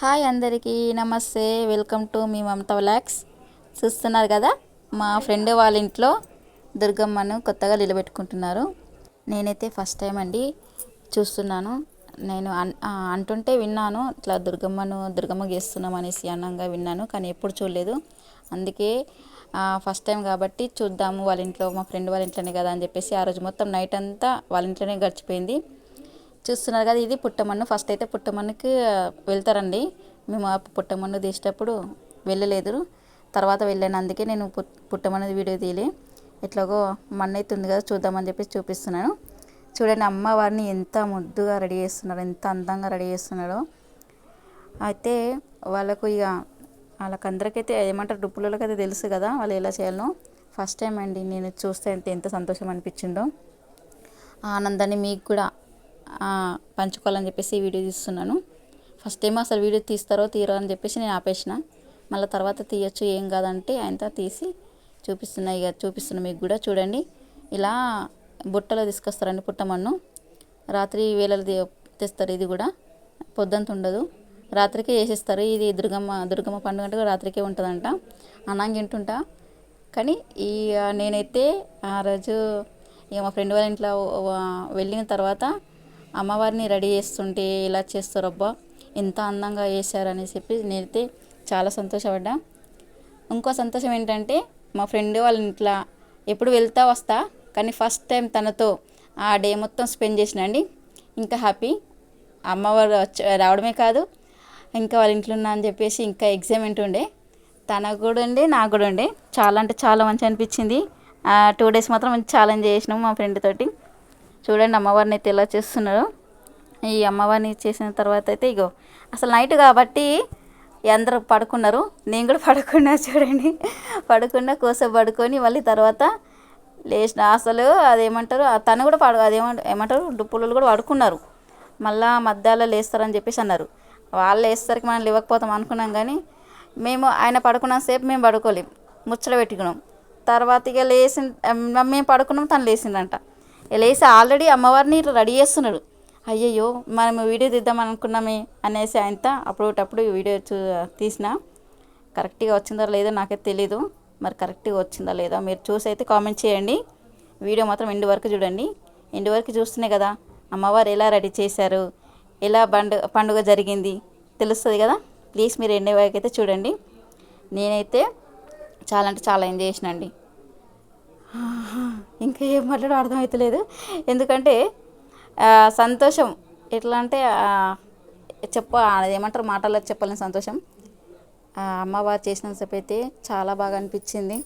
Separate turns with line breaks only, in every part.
Hi అందరికీ నమస్తే. Welcome to మీ మమత వ్లాగ్స్. చూస్తున్నారు కదా మా ఫ్రెండ్ వాళ్ళ ఇంట్లో దుర్గమ్మను కొత్తగా నిలబెట్టుకుంటున్నారు. నేనైతే ఫస్ట్ టైం అండి చూస్తున్నాను. నేను అన్ అంటుంటే విన్నాను ఇట్లా దుర్గమ్మను దుర్గమ్మ గీస్తున్నాం అనేసి అన్నంగా విన్నాను కానీ ఎప్పుడు చూడలేదు. అందుకే ఫస్ట్ టైం కాబట్టి చూద్దాము వాళ్ళ ఇంట్లో మా ఫ్రెండ్ వాళ్ళ ఇంట్లోనే కదా అని చెప్పేసి ఆ రోజు మొత్తం నైట్ అంతా వాళ్ళ ఇంట్లోనే గడిచిపోయింది. చూస్తున్నారు కదా ఇది పుట్టమన్ను. ఫస్ట్ అయితే పుట్టమన్నుకి వెళ్తారండి. మేము ఆ పుట్టమన్ను తీసేటప్పుడు వెళ్ళలేదు. తర్వాత వెళ్ళాను అందుకే నేను పుట్టమన్నది వీడియో తీయలే. ఎట్లాగో మన్ను అయితే ఉంది కదా చూద్దామని చెప్పేసి చూపిస్తున్నాను. చూడండి అమ్మవారిని ఎంత ముద్దుగా రెడీ చేస్తున్నారు ఎంత అందంగా రెడీ చేస్తున్నారో. అయితే వాళ్ళకు ఇక వాళ్ళకందరికైతే ఏమంటారు డుప్పులకి అయితే తెలుసు కదా వాళ్ళు ఎలా చేయాలో. ఫస్ట్ టైం అండి నేను చూస్తే ఎంత ఎంత సంతోషం అనిపించిందో. ఆనందాన్ని మీకు కూడా పంచుకోవాలని చెప్పేసి ఈ వీడియో తీస్తున్నాను. ఫస్ట్ టైం అసలు వీడియో తీస్తారో తీరో అని చెప్పేసి నేను ఆపేసిన. మళ్ళీ తర్వాత తీయొచ్చు ఏం కాదంటే ఆయనతో తీసి చూపిస్తున్నాయి ఇక చూపిస్తున్నా మీకు కూడా చూడండి. ఇలా బుట్టలో తీసుకొస్తారండి పుట్టమన్ను రాత్రి వేళలు తెస్తారు ఇది కూడా. పొద్దుంత ఉండదు. రాత్రికే చేసేస్తారు ఇది దుర్గమ్మ దుర్గమ్మ పండుగ అంటే రాత్రికే ఉంటుందంట. అన్నం తింటుంటా. కానీ ఈ నేనైతే ఆ రోజు ఇక మా ఫ్రెండ్ వాళ్ళ ఇంట్లో వెళ్ళిన తర్వాత అమ్మవారిని రెడీ చేస్తుంటే ఇలా చేస్తారు అబ్బా ఎంత అందంగా వేశారని అని చెప్పి నేనైతే చాలా సంతోషపడ్డా. ఇంకో సంతోషం ఏంటంటే మా ఫ్రెండ్ వాళ్ళ ఇంట్లో ఎప్పుడు వెళ్తా వస్తా కానీ ఫస్ట్ టైం తనతో ఆ డే మొత్తం స్పెండ్ చేసిన అండి. ఇంకా హ్యాపీ. అమ్మవారు వచ్చి రావడమే కాదు ఇంకా వాళ్ళ ఇంట్లో ఉన్నా అని చెప్పేసి ఇంకా ఎగ్జామెంట్ ఉండే తనకు కూడా ఉండే నాకు కూడా ఉండే. చాలా అంటే చాలా మంచి అనిపించింది. టూ డేస్ మాత్రం మంచి ఛాలెంజ్ చేసినాము మా ఫ్రెండ్ తోటి. చూడండి అమ్మవారిని అయితే ఎలా చేస్తున్నారో. ఈ అమ్మవారిని చేసిన తర్వాత అయితే ఇగో అసలు నైట్ కాబట్టి అందరూ పడుకున్నారు. నేను కూడా పడుకున్నా చూడండి. పడుకున్నా కోసేపు పడుకొని మళ్ళీ తర్వాత లేచిన అసలు అదేమంటారు తను కూడా పడు అదేమంటారు ఏమంటారు డుప్పులు కూడా పడుకున్నారు. మళ్ళా మధ్యాహ్నంలో లేస్తారని చెప్పేసి అన్నారు. వాళ్ళు వేస్తారికి మనం లేవకపోతాం అనుకున్నాం కానీ మేము ఆయన పడుకున్నంత సేపు మేము పడుకోలేం ముచ్చట పెట్టుకున్నాం. తర్వాత ఇక లేచి మేము పడుకున్నాం తను లేచిందంట. ఇక లేచి ఆల్రెడీ అమ్మవారిని ఇట్లా రెడీ చేస్తున్నాడు. అయ్యయ్యో మనం వీడియో తీద్దాం అనుకున్నామే అనేసి ఆయనతో అప్పుడప్పుడు వీడియో చూ తీసిన. కరెక్ట్గా వచ్చిందో లేదో నాకైతే తెలీదు. మరి కరెక్ట్గా వచ్చిందా లేదో మీరు చూసి అయితే కామెంట్ చేయండి. వీడియో మాత్రం ఎండు వరకు చూడండి. ఎండు వరకు చూస్తున్నాయి కదా అమ్మవారు ఎలా రెడీ చేశారు ఎలా బండు పండుగ జరిగింది తెలుస్తుంది కదా. ప్లీజ్ మీరు ఎండే వరకు అయితే చూడండి. నేనైతే చాలా అంటే చాలా ఎంజాయ్ చేసినండి ఇంకా ఏం మాట్లాడో అర్థమవుతలేదు ఎందుకంటే సంతోషం ఎట్లా అంటే చెప్ప ఏమంటారు మాటల్లో చెప్పలేని సంతోషం. అమ్మవారు చేసినంతసేపు అయితే చాలా బాగా అనిపించింది.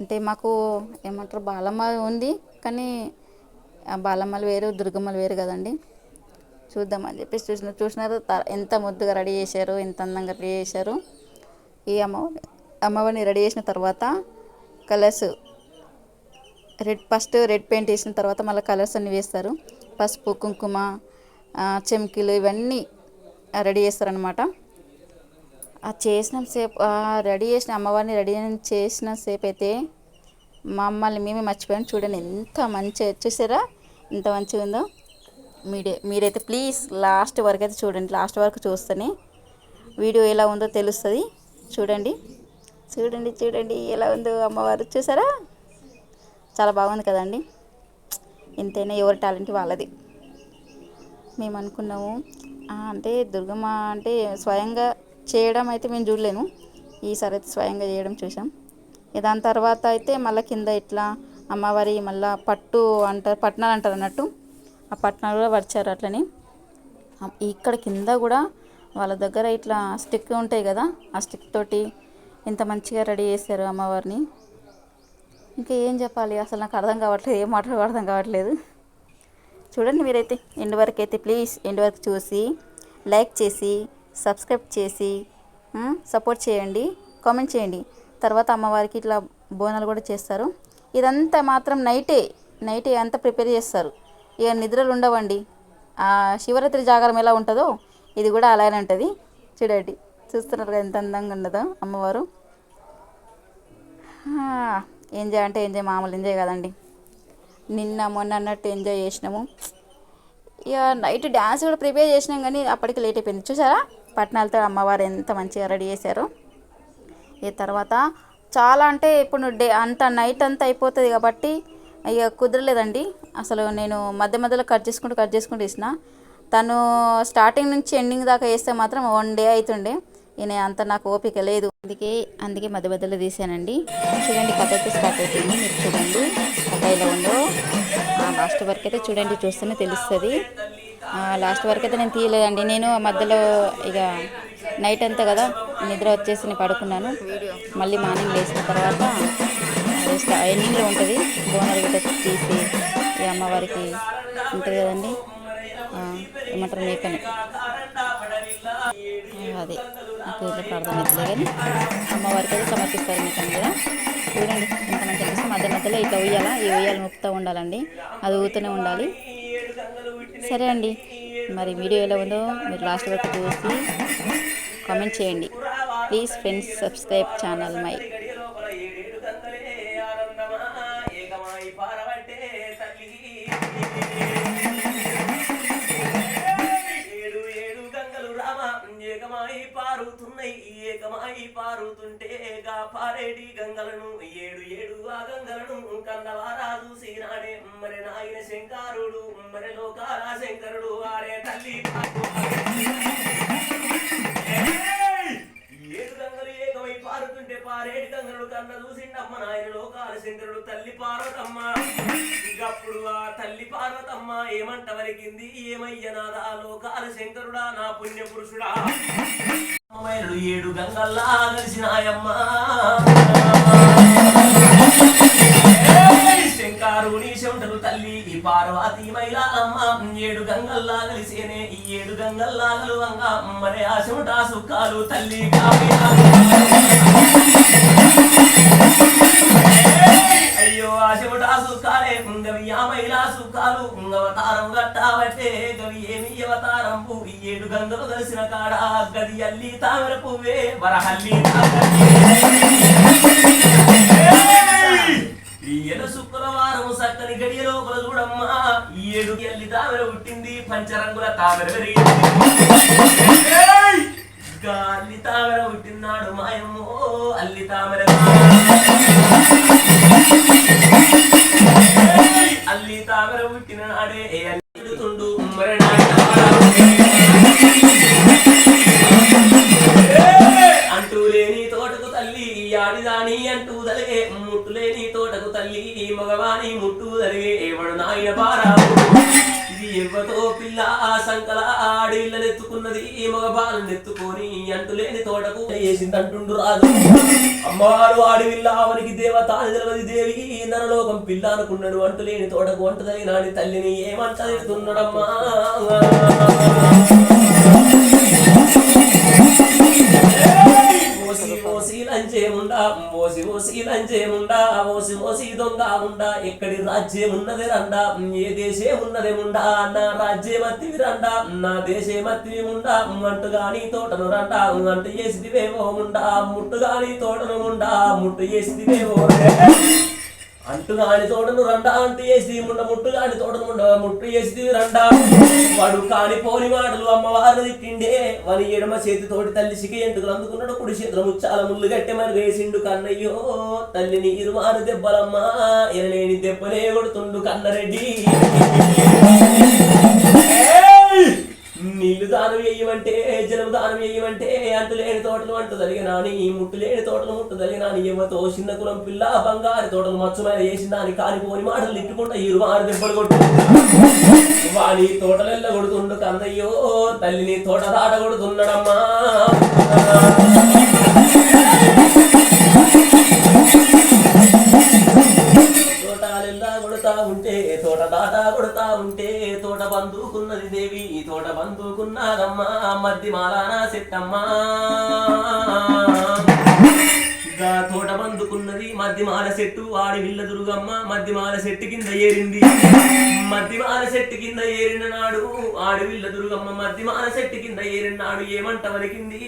అంటే మాకు ఏమంటారు బాలమ్మ ఉంది కానీ బాలమ్మలు వేరు దుర్గమ్మలు వేరు కదండి. చూద్దామని చెప్పేసి చూసిన చూసినారు. త- ఎంత ముద్దుగా రెడీ చేశారు ఎంత అందంగా రెడీ చేశారు. ఈ అమ్మ అమ్మవారిని రెడీ చేసిన తర్వాత colours red first red paint వేసిన తర్వాత మళ్ళీ కలర్స్ అన్నీ వేస్తారు. పసుపు కుంకుమ ఆ, చెమ్కీలు ఇవన్నీ రెడీ చేస్తారనమాట ఆ చేసిన సేపు రెడీ చేసిన అమ్మవారిని రెడీ చేసిన సేపు అయితే మమ్మల్ని మేమే మర్చిపోయాం. చూడండి ఎంత మంచిగా చూసారా? ఎంత మంచిగా ఉందో. మీరే మీరైతే ప్లీజ్ లాస్ట్ వరకు అయితే చూడండి. లాస్ట్ వరకు చూస్తేనే వీడియో ఎలా ఉందో తెలుస్తుంది. చూడండి. చూడండి చూడండి ఎలా ఉందో అమ్మవారు. చూసారా? చాలా బాగుంది కదండి. ఎంతైనా ఎవరి టాలెంట్ వాళ్ళది. మేము అనుకున్నాము అంటే దుర్గమ్మ అంటే స్వయంగా చేయడం అయితే మేము చూడలేము. ఈసారి అయితే స్వయంగా చేయడం చూసాం దాని తర్వాత అయితే మళ్ళీ కింద ఇట్లా అమ్మవారి మళ్ళీ పట్టు అంటారు పట్నాలు అంటారు అన్నట్టు. ఆ పట్నాలు కూడా పరిచారు అట్లని. ఇక్కడ కింద కూడా వాళ్ళ దగ్గర ఇట్లా స్టిక్ ఉంటాయి కదా ఆ స్టిక్ తోటి ఎంత మంచిగా రెడీ చేశారు అమ్మవారిని. ఇంకా ఏం చెప్పాలి? అసలు నాకు అర్థం కావట్లేదు. ఏం మాట్లాడో అర్థం కావట్లేదు. చూడండి మీరైతే ఎండ్ వరకు అయితే ప్లీజ్ ఎండ్ వరకు చూసి లైక్ చేసి సబ్స్క్రైబ్ చేసి సపోర్ట్ చేయండి కామెంట్ చేయండి. తర్వాత అమ్మవారికి ఇట్లా బోనాలు కూడా చేస్తారు. ఇదంతా మాత్రం నైటే నైటే అంతా ప్రిపేర్ చేస్తారు. ఇక నిద్రలు ఉండవండి. శివరాత్రి జాగారం ఎలా ఉంటుందో ఇది కూడా అలానే ఉంటుంది. చూడండి. చూస్తున్నారు కదా ఎంత అందంగా ఉండదో అమ్మవారు. ఎంజాయ్ అంటే ఎంజాయ్ మామూలు ఎంజాయ్ కదండి. నిన్న మొన్న అన్నట్టు ఎంజాయ్ చేసినాము. ఇక నైట్ డ్యాన్స్ కూడా ప్రిపేర్ చేసినాం కానీ అప్పటికి లేట్ అయిపోయింది. చూసారా? పట్నాలతో అమ్మవారు ఎంత మంచిగా రెడీ చేశారు. ఈ తర్వాత చాలా అంటే ఇప్పుడు డే అంత నైట్ అంతా అయిపోతుంది కాబట్టి ఇక కుదరలేదండి. అసలు నేను మధ్య మధ్యలో కట్ చేసుకుంటూ కట్ చేసుకుంటూ ఇచ్చిన తను స్టార్టింగ్ నుంచి ఎండింగ్ దాకా వేస్తే మాత్రం వన్ డే అవుతుండే. ఈయన అంత నాకు ఓపిక లేదు. అందుకే అందుకే మధ్య మధ్యలో తీసానండి చూడండి కథ అయితే స్టార్ట్ అవుతుంది? మీరు చూడండి. కథ ఎలా ఉందో. లాస్ట్ వరకు అయితే చూడండి చూస్తేనే తెలుస్తుంది. లాస్ట్ వరకు అయితే నేను తీయలేదండి. నేను మధ్యలో ఇక నైట్ అంతా కదా నిద్ర వచ్చేసి నేను పడుకున్నాను. మళ్ళీ మార్నింగ్ లేచిన తర్వాత ఎండింగ్లో ఉంటుంది. బోనర్ గిట్ట తీసి ఈ అమ్మవారికి ఉంటుంది కదండి. ఏమంటారు మేకని. అదే. నాకు ప్రార్థన అర్థమవుతుంది కానీ అమ్మవారికి అయితే సమర్పిస్తారు మీకు కదా చూడండి ఎంత మంచి అనిపిస్తే మధ్య మధ్యలో ఇట్లా ఉయ్యాల? ఈ ఉయ్యాలు నొప్పుతూ ఉండాలండి. అది ఊతూనే ఉండాలి. సరే అండి. మరి వీడియో ఎలా ఉందో మీరు లాస్ట్ వరకు చూసి కామెంట్ చేయండి. ప్లీజ్ ఫ్రెండ్స్ సబ్స్క్రైబ్ ఛానల్ మై
ఏడి గంగలను ఏడు ఏడు ఆ గంగలను కన్నవారాదు సీనాడే. మరి నాయన శంకారుడు మరి లోకాల శంకరుడు వారే తల్లి ఏడు గంగలు ఏకమై పారుతుంటే పారేడు గంగలు కన్న చూసిండమ్మ నాయన లోకాల శంకరుడు తల్లి పార్వతమ్మ. ఇకప్పుడు ఆ తల్లి పార్వతమ్మ ఏమంట వలికింది? ఏమయ్య నాదా? లోకాల శంకరుడా నా పుణ్య పురుషుడా గంగల్లా కలిసినాయమ్మ ఏయ్! శంకారుని శంటలు తల్లి ఈ పార్వతి మైలాలమ్మ ఏడు గంగల్లా కలిసేనే ఈ ఏడు గంగల్లా కలువంగా. మరి ఆ శంట సుఖాలు తల్లి కాపీ కలిసిన కాడ గది అల్లి తామర పువ్వే వరహల్లి ఈయన శుక్రవారం సక్కని గడియ లోపల చూడమ్మా. ఈ ఏడు అల్లి తామర పుట్టింది పంచరంగుల తామర అల్లి తామర పుట్టినాడు మాయమ్మో అల్లి తామర అల్లి తామర పుట్టిన నాడే అల్లి తుండు పిల్ల ఆ సంకల ఆడిళ్ళనెత్తుకున్నది ఈ మగ బాలను ఎత్తుకొని అంటులేని తోటకు వేసింది అంటుండు రాదు అమ్మవారు ఆడివిల్ల అవనికి దేవత అని దేవి నరలోకం పిల్ల అనుకున్నాడు. అంటులేని తోటకు వంట తల్లిని ఏమంట తున్నడమ్మా ఓసి ఓసి లంచేముండా ఓసి ఓసి లంచేముండా ఓసి ఓసి దొంగ ఉండా ఎక్కడి రాజ్యం ఉన్నది రండా ఏ దేశే ఉన్నది ముండా నా రాజ్యం అత్తివి రండా నా దేశం అత్తివి ముండా అంటుగాని తోటను రండా అంటు చేసిదివేమో ముండా ముట్టుగాని తోటను ముండా ముట్టు చేసిదివేమో ముట్టుగాని తోటను రండా అంటు చేసి ముండ ముట్టుగాని తోటను ముండ ముట్టు చేసి రండా. వాడు కాని పోని మాటలు అమ్మవారిని తిట్టిండే. వని ఎడమ చేతి తోటి తల్లి సిగి ఎంటుకలు అందుకున్నాడు? కుడి చేతుల ముచ్చాల ముళ్ళు గట్టె మరి వేసిండు కన్నయ్యో. తల్లిని ఇరుమారు దెబ్బలమ్మా. ఎనలేని దెబ్బలే కొడుతుండు కన్నరెడ్డి. లేని తోటలు అంటు తలిగినాని ముట్టు లేని తోటలు ముట్టు తలిగినాని చిన్న కులం పిల్ల బంగారు తోటలు మచ్చమైన మీద వేసిందాని కానిపోని మాటలు తిట్టుకుంటా ఇరువారు దెబ్బలు కొట్టు. వాని తోటలెల్ల కొడుతుండు కందయ్యో తల్లిని తోట దాట కొడుతున్నాడమ్మా. ఉంటే తోట దాట కొడతా ఉంటే తోట బందుకున్నది దేవి తోట బందుకున్నదమ్మా మధ్య మాలానా సెట్టమ్మా. బందుకున్నది మధ్యమాల చెట్టు ఆడి విల్ల దుర్గమ్మ మద్దిమాల చెట్టు కింద ఏరింది. మద్దిమాల చెట్టు కింద ఏరిన నాడు ఆడి విల్ల దుర్గమ్మ మద్దిమాల చెట్టు కింద ఏరిన నాడు ఏమంట వలికింది